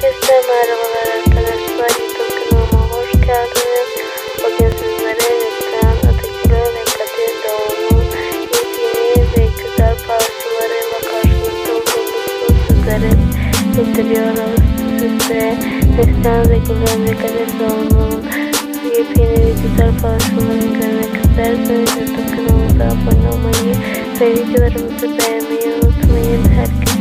Herkese merhabalar arkadaşlar. YouTube kanalıma hoş geldiniz. Bugün sizlere Neslihan Atakül'ü ve Kadir Doğan'ın yepyeni ve güzel parçalarıyla karşınızda olduğumuzu sizlere bildiriyoruz. Siz de Neslihan Zekil'in ve Kadir Doğan'ın yepyeni ve güzel parçalarını görmek isterseniz YouTube kanalımıza abone olmayı ve videolarımızı beğenmeyi unutmayın. Herkese.